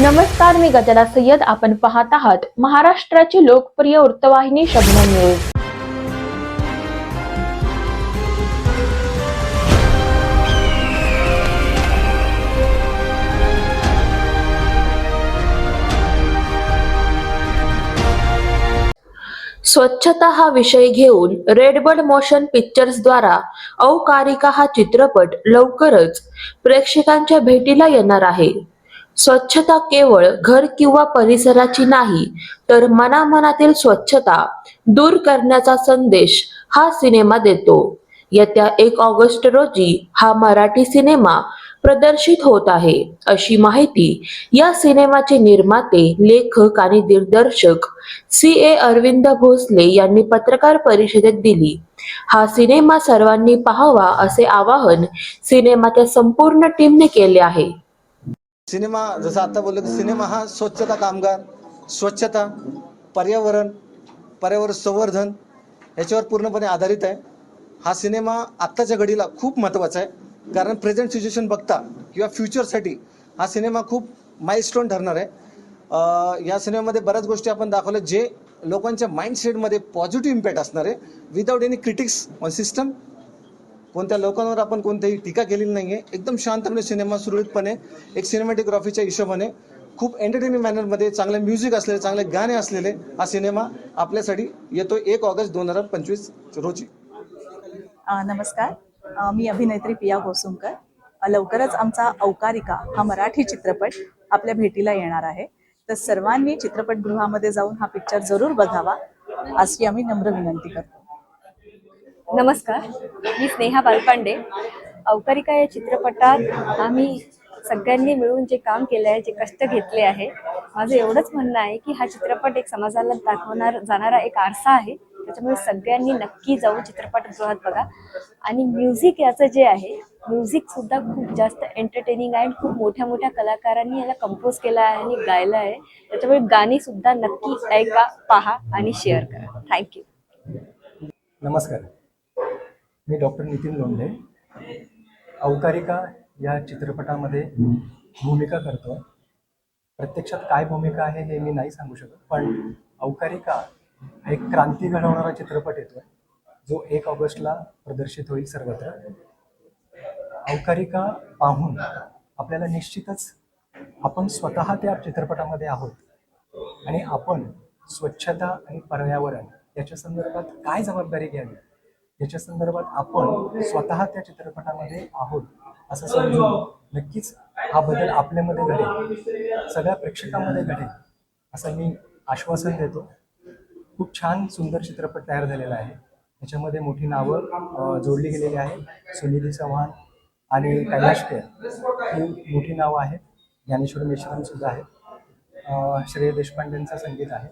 नमस्कार मी गजला सय्यद. आपण पाहत आहात महाराष्ट्राची लोकप्रिय वृत्तवाहिनी शबनम न्यूज. स्वच्छता हा विषय घेऊन रेडबर्ड मोशन पिक्चर्स द्वारा औकारिका हा चित्रपट लवकरच प्रेक्षकांच्या भेटीला येणार आहे. स्वच्छता केवळ घर किंवा परिसराची नाही तर मनामनातील स्वच्छता दूर करण्याचा संदेश हा सिनेमा देतो. येत्या एक ऑगस्ट रोजी हा मराठी सिनेमा प्रदर्शित होत आहे. अशी माहिती या सिनेमाचे निर्माते लेखक आणि दिग्दर्शक सी ए अरविंद भोसले यांनी पत्रकार परिषदेत दिली. हा सिनेमा सर्वांनी पाहावा असे आवाहन सिनेमाच्या संपूर्ण टीमने केले आहे. सिनेमा जसं आता बोललो तर सिनेमा हा स्वच्छता कामगार स्वच्छता पर्यावरण पर्यावरण संवर्धन याच्यावर पूर्णपणे आधारित आहे. हा सिनेमा आत्ताच्या घडीला खूप महत्त्वाचा आहे. कारण प्रेझेंट सिच्युएशन बघता किंवा फ्युचरसाठी हा सिनेमा खूप माइलस्टोन ठरणार आहे. या सिनेमामध्ये बऱ्याच गोष्टी आपण दाखवल्या जे लोकांच्या माइंडसेटमध्ये पॉझिटिव्ह इम्पॅक्ट असणार आहे. Without any critics on system कोणत्या लोकांवर आपण कोणतीही टीका केलेली नाही आहे एकदम शांतपणे सिनेमा सुरळीतपणे एक सिनेमॅटोग्राफीच्या हिशोबाने खूप एंटरटेनिंग मॅनरमध्ये चांगले म्युझिक असलेले चांगले गाणे असलेले हा सिनेमा आपल्यासाठी येतो एक ऑगस्ट दोन हजार पंचवीस रोजी. नमस्कार. मी अभिनेत्री पिया भोसुमकर. लवकरच आमचा औकारिका हा मराठी चित्रपट आपल्या भेटीला येणार आहे. तर सर्वांनी चित्रपटगृहामध्ये जाऊन हा पिक्चर जरूर बघावा. अशी आम्ही नम्र विनंती करतो. नमस्कार मी स्नेहा बालपांडे. अवकारिका या चित्रपटात आम्ही सगळ्यांनी मिळून जे काम केलं आहे जे कष्ट घेतले आहे माझं एवढंच म्हणणं आहे की हा चित्रपट एक समाजाला दाखवणार जाणारा एक आरसा आहे. त्याच्यामुळे सगळ्यांनी नक्की जाऊन चित्रपटगृहात बघा. आणि म्युझिक याचं जे आहे म्युझिक सुद्धा खूप जास्त एंटरटेनिंग आहे आणि खूप मोठ्या मोठ्या कलाकारांनी याला कंपोज केला आहे आणि गायलं आहे. त्याच्यामुळे गाणी सुद्धा नक्की ऐका पहा आणि शेअर करा. थँक्यू नमस्कार. मी डॉक्टर नितीन लोंढे. अवकारिका या चित्रपटामध्ये भूमिका करतो. प्रत्यक्षात काय भूमिका आहे हे मी नाही सांगू शकत पण अवकारिका एक क्रांती घडवणारा चित्रपट येतो जो एक ऑगस्टला प्रदर्शित होईल सर्वत्र. अवकारिका पाहून आपल्याला निश्चितच आपण स्वतः त्या चित्रपटामध्ये आहोत आणि आपण स्वच्छता आणि पर्यावरण याच्या संदर्भात काय जबाबदारी घ्यावी? याच्या संदर्भात आपण स्वतः त्या चित्रपटामध्ये आहोत असं समजून नक्कीच हा बदल आपल्यामध्ये घडेल. सगळ्या प्रेक्षकांमध्ये घडेल असं मी आश्वासन देतो. खूप छान सुंदर चित्रपट तयार झालेला आहे. याच्यामध्ये मोठी नावं जोडली गेलेली आहेत. सुनिधी चव्हाण आणि कैलाशकर ही मोठी नावं आहेत. ज्ञानेश्वर मेश्राम सुद्धा आहेत. श्रेय देशपांडेंचं संगीत आहे.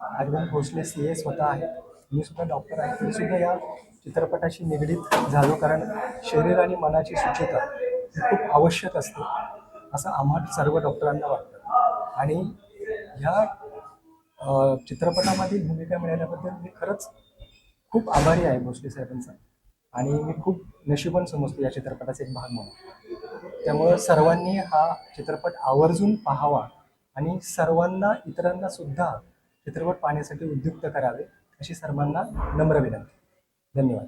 अरविंद भोसले सी ए स्वतः आहेत. मी सुद्धा डॉक्टर आहे. मी सुद्धा या चित्रपटाशी निगडीत झालो कारण शरीर आणि मनाची सुचिता ही खूप आवश्यक असते असं आम्हा सर्व डॉक्टरांना वाटतं. आणि ह्या चित्रपटामधील भूमिका मिळाल्याबद्दल मी खरंच खूप आभारी आहे भोसले साहेबांचा. आणि मी खूप नशिबन समजतो या चित्रपटाचा एक भाग म्हणून. त्यामुळं सर्वांनी हा चित्रपट आवर्जून पाहावा आणि सर्वांना इतरांना सुद्धा चित्रपट पाहण्यासाठी उद्युक्त करावे. अशी सर्वांना नम्र विनंती. धन्यवाद.